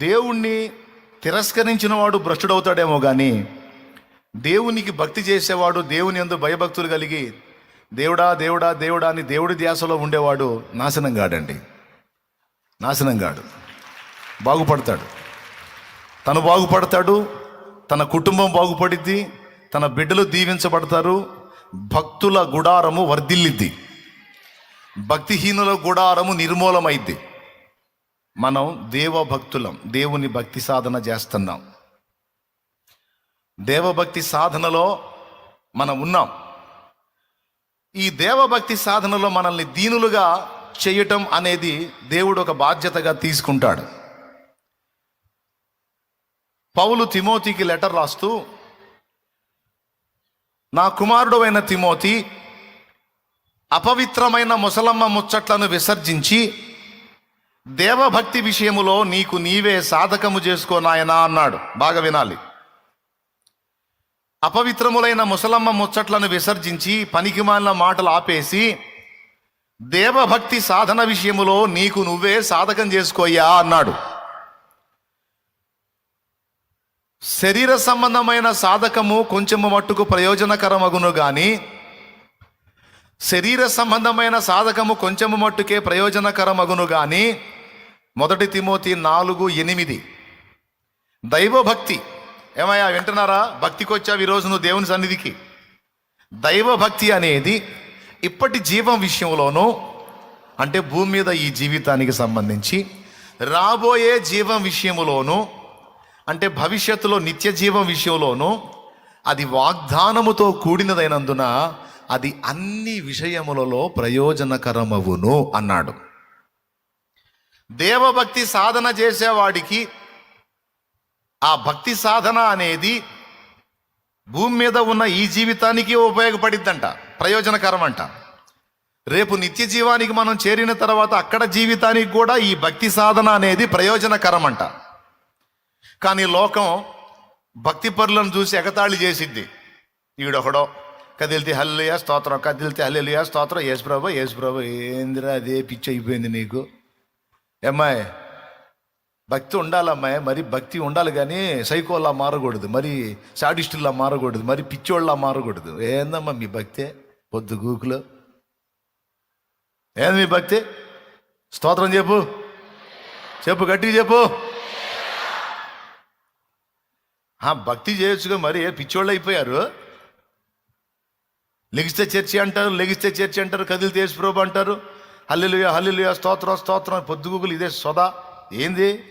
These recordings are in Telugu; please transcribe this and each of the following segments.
దేవుణ్ణి తిరస్కరించిన వాడు భ్రష్టుడవుతాడేమో కానీ దేవునికి భక్తి చేసేవాడు దేవుని ఎందు భయభక్తులు కలిగి దేవుడా దేవుడా దేవుడా అని దేవుడి ధ్యాసలో ఉండేవాడు నాశనం కాడండి. నాశనం కాడు. బాగుపడతాడు. తను బాగుపడతాడు తన కుటుంబం బాగుపడిద్ది తన బిడ్డలు దీవించబడతారు భక్తుల గుడారము వర్ధిల్లిద్ది. భక్తిహీనుల గుడారము నిర్మూలమైద్ది. మనం దేవభక్తులం దేవుని భక్తి సాధన చేస్తున్నాం. దేవభక్తి సాధనలో మనం ఉన్నాం. ఈ దేవభక్తి సాధనలో మనల్ని దీనులుగా చేయటం అనేది దేవుడు ఒక బాధ్యతగా తీసుకుంటాడు. పౌలు తిమోతికి లెటర్ రాస్తూ నా కుమారుడు అయిన తిమోతి అపవిత్రమైన ముసలమ్మ ముచ్చట్లను విసర్జించి దేవభక్తి విషయములో నీకు నీవే సాధకము చేసుకో నాయనా అన్నాడు. బాగా వినాలి. అపవిత్రములైన ముసలమ్మ ముచ్చట్లను విసర్జించి పనికిమాలిన మాటలు ఆపేసి దేవభక్తి సాధన విషయములో నీకు నువ్వే సాధకం చేసుకోయ్యా అన్నాడు. శరీర సంబంధమైన సాధకము కొంచెము మట్టుకు ప్రయోజనకరమగును గాని శరీర సంబంధమైన సాధకము కొంచెము మట్టుకే ప్రయోజనకరమగును కానీ మొదటి తిమోతి నాలుగు ఎనిమిది. దైవభక్తి. ఏమయ్యా వింటున్నారా? భక్తికి వచ్చావు ఈరోజు నువ్వు దేవుని సన్నిధికి. దైవభక్తి అనేది ఇప్పటి జీవం విషయంలోనూ అంటే భూమి మీద ఈ జీవితానికి సంబంధించి రాబోయే జీవం విషయములోనూ అంటే భవిష్యత్తులో నిత్య జీవం విషయంలోనూ అది వాగ్దానముతో కూడినదైనందున అది అన్ని విషయములలో ప్రయోజనకరమవును అన్నాడు. దేవభక్తి సాధన చేసేవాడికి ఆ భక్తి సాధన అనేది భూమి మీద ఉన్న ఈ జీవితానికి ఉపయోగపడిద్దంట ప్రయోజనకరం అంట రేపు నిత్య జీవానికి మనం చేరిన తర్వాత అక్కడ జీవితానికి కూడా ఈ భక్తి సాధన అనేది ప్రయోజనకరం అంట కానీ లోకం భక్తి పరులను చూసి ఎగతాళి చేసిద్ది. ఈడొకడో కదిలితే హల్లుయా స్తోత్రం కదిలితే హల్లుయా స్తోత్రం యేసు ప్రభు యేసు ప్రభు ఏందిరా అదే పిచ్చి అయిపోయింది నీకు? ఏమ్మాయ్ భక్తి ఉండాలమ్మాయి మరి భక్తి ఉండాలి కానీ సైకోల్లా మారకూడదు మరి సాడిస్టుల్లా మారకూడదు మరి పిచ్చోళ్ళలా మారకూడదు. ఏందమ్మా మీ భక్తే? పొద్దు గూకులు. ఏంది మీ భక్తి? స్తోత్రం చెప్పు. చెప్పు గట్టిగా చెప్పు. భక్తి చేయొచ్చుగా మరి ఏ పిచ్చోళ్ళు అయిపోయారు? లెగిస్తే చర్చి అంటారు లెగిస్తే చర్చి అంటారు కదిలితే యేసుప్రభు అంటారు. హల్లులుయ హల్లులుయ స్తోత్రం స్తోత్రం. పొద్దుగుగులు ఇదే సొదా ఏంది?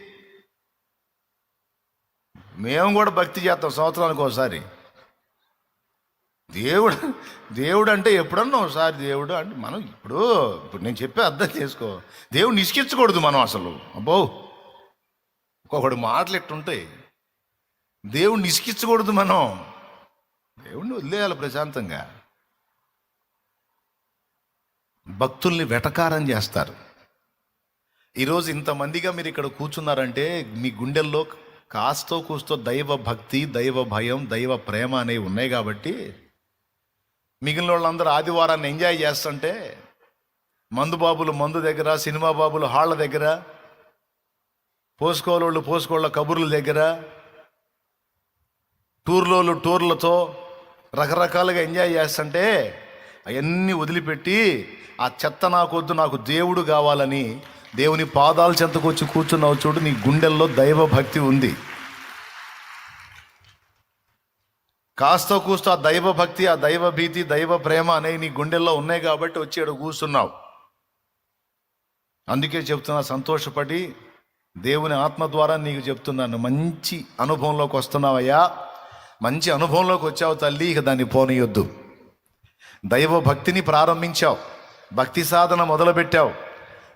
మేము కూడా భక్తి చేస్తాం సంవత్సరానికి ఒకసారి. దేవుడు దేవుడు అంటే ఎప్పుడన్నా ఒకసారి దేవుడు అంటే మనం ఇప్పుడు ఇప్పుడు నేను చెప్పే అర్థం చేసుకో. దేవుడిని నిష్కించకూడదు మనం అసలు. అబ్బో! ఒక్కొక్కడు మాటలు ఎట్టుంటాయి దేవుడిని నిష్కించకూడదు మనం. దేవుడిని వదిలేయాలి ప్రశాంతంగా. భక్తుల్ని వెటకారం చేస్తారు. ఈరోజు ఇంతమందిగా మీరు ఇక్కడ కూర్చున్నారంటే మీ గుండెల్లో కాస్తో కూస్తో దైవ భక్తి దైవ భయం దైవ ప్రేమ అనేవి ఉన్నాయి కాబట్టి మిగిలిన వాళ్ళందరూ ఆదివారాన్ని ఎంజాయ్ చేస్తుంటే మందు బాబులు మందు దగ్గర సినిమా బాబులు హాళ్ళ దగ్గర పోసుకోలోళ్ళు పోసుకోళ్ళ కబుర్ల దగ్గర టూర్లోళ్ళు టూర్లతో రకరకాలుగా ఎంజాయ్ చేస్తుంటే అవన్నీ వదిలిపెట్టి ఆ చెత్త నాకొద్దు నాకు దేవుడు కావాలని దేవుని పాదాల చెంతకు వచ్చి కూర్చున్నావు చూడు నీ గుండెల్లో దైవ భక్తి ఉంది. కాస్త కూస్త ఆ దైవ భక్తి ఆ దైవ భీతి దైవ ప్రేమ అనేవి నీ గుండెల్లో ఉన్నాయి కాబట్టి వచ్చి ఇక్కడ కూర్చున్నావు. అందుకే చెప్తున్నా సంతోషపడి దేవుని ఆత్మ ద్వారా నీకు చెప్తున్నాను మంచి అనుభవంలోకి వస్తున్నావయ్యా. మంచి అనుభవంలోకి వచ్చావు తల్లి ఇక దాన్ని పోనీయొద్దు. దైవ భక్తిని ప్రారంభించావు. భక్తి సాధన మొదలుపెట్టావు.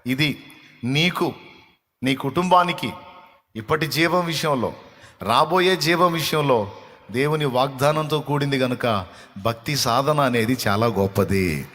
ఇది నీకు నీ కుటుంబానికి ఇప్పటి జీవం విషయంలో రాబోయే జీవం విషయంలో దేవుని వాగ్దానంతో కూడింది కనుక భక్తి సాధన అనేది చాలా గొప్పది.